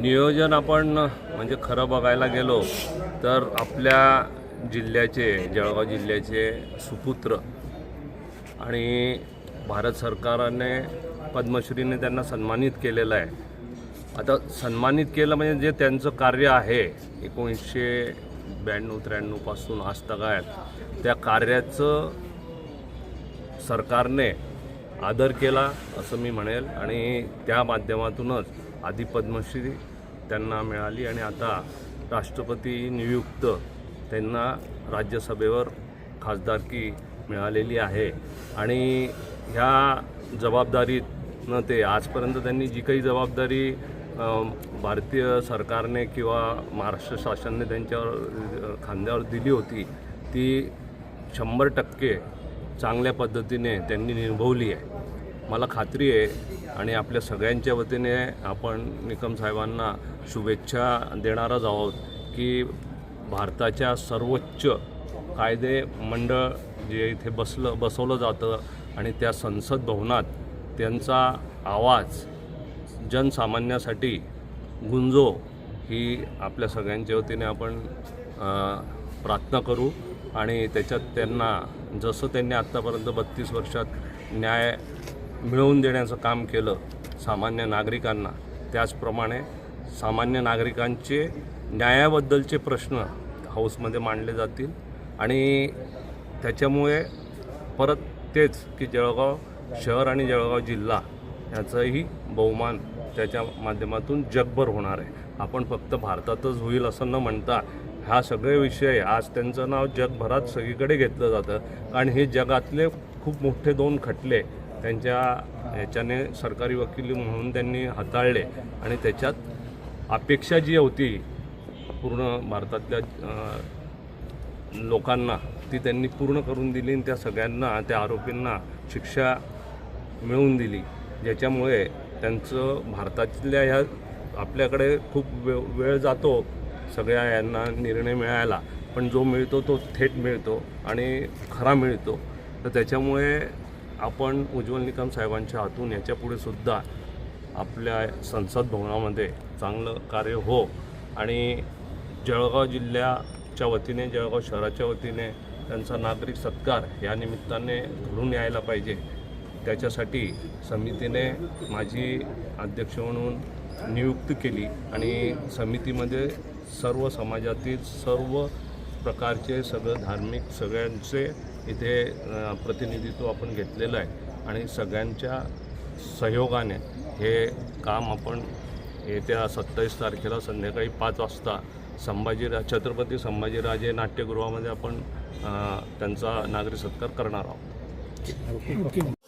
नियोजन आपण म्हणजे खरं बघायला गेलो तर आपल्या जिल्ह्याचे जळगाव जिल्ह्याचे सुपुत्र आणि भारत सरकारने पद्मश्रीने त्यांना सन्मानित केलेलं आहे. आता सन्मानित केलं म्हणजे जे त्यांचं कार्य आहे एकोणीसशे ब्याण्णव त्र्याण्णवपासून आज तगायत त्या कार्याचं सरकारने आदर केला असं मी म्हणेल आणि त्या माध्यमातूनच आधी पद्मश्री त्यांना मिळाली आणि आता राष्ट्रपती नियुक्त त्यांना राज्यसभेवर खासदारकी मिळालेली आहे. आणि ह्या जबाबदारीनं ते आजपर्यंत त्यांनी जी काही जबाबदारी भारतीय सरकारने किंवा महाराष्ट्र शासनाने त्यांच्यावर खांद्यावर दिली होती ती शंभर टक्के चांगल्या पद्धतीने त्यांनी निभवली आहे. मला खात्री आहे आणि आपल्या सगळ्यांच्या वतीने आपण निकम साहेबांना शुभेच्छा देणारच आहोत की भारताच्या सर्वोच्च कायदे मंडळ जे इथे बसलं बसवलं जातं आणि त्या संसद भवनात त्यांचा आवाज जनसामान्यासाठी गुंजो ही आपल्या सगळ्यांच्या वतीने आपण प्रार्थना करू आणि त्याच्यात त्यांना जसं त्यांनी आत्तापर्यंत बत्तीस वर्षात न्याय मिळवून देण्याचं काम केलं सामान्य नागरिकांना. त्याचप्रमाणे सामान्य नागरिकांचे न्यायाबद्दलचे प्रश्न हाऊसमध्ये मांडले जातील आणि त्याच्यामुळे परत तेच की जळगाव शहर आणि जळगाव जिल्हा याचंही बहुमान त्याच्या माध्यमातून जगभर होणार आहे. आपण फक्त भारतातच होईल असं न म्हणता हा सगळे विषय आज त्यांचं नाव जगभरात सगळीकडे घेतलं जातं. कारण हे जगातले खूप मोठे दोन खटले त्यांच्या याच्याने सरकारी वकील म्हणून त्यांनी हाताळले आणि त्याच्यात अपेक्षा जी होती पूर्ण भारतातल्या लोकांना ती त्यांनी पूर्ण करून दिली आणि त्या सगळ्यांना त्या आरोपींना शिक्षा मिळवून दिली ज्याच्यामुळे त्यांचं भारतातल्या ह्या आपल्याकडे खूप वे वेळ जातो सगळ्या यांना निर्णय मिळायला. पण जो मिळतो तो थेट मिळतो आणि खरा मिळतो. तर त्याच्यामुळे आपण उज्ज्वल निकम साहेबांच्या हातून याच्यापुढे सुद्धा आपल्या संसद भवनामध्ये चांगलं कार्य हो. आणि जळगाव जिल्ह्याच्या वतीने जळगाव शहराच्या वतीने त्यांचा नागरिक सत्कार या निमित्ताने घडून यायला पाहिजे. त्याच्यासाठी समितीने माझी अध्यक्ष म्हणून नियुक्त केली आणि समितीमध्ये सर्व समाजातील सर्व प्रकारचे सगळं धार्मिक सगळ्यांचे इथे प्रतिनिधित्व आपण घेतलेलं आहे. आणि सगळ्यांच्या सहयोगाने हे काम आपण येत्या सत्तावीस तारखेला संध्याकाळी पाच वाजता संभाजीरा छत्रपती संभाजीराजे नाट्यगृहामध्ये आपण त्यांचा नागरिक सत्कार करणार आहोत.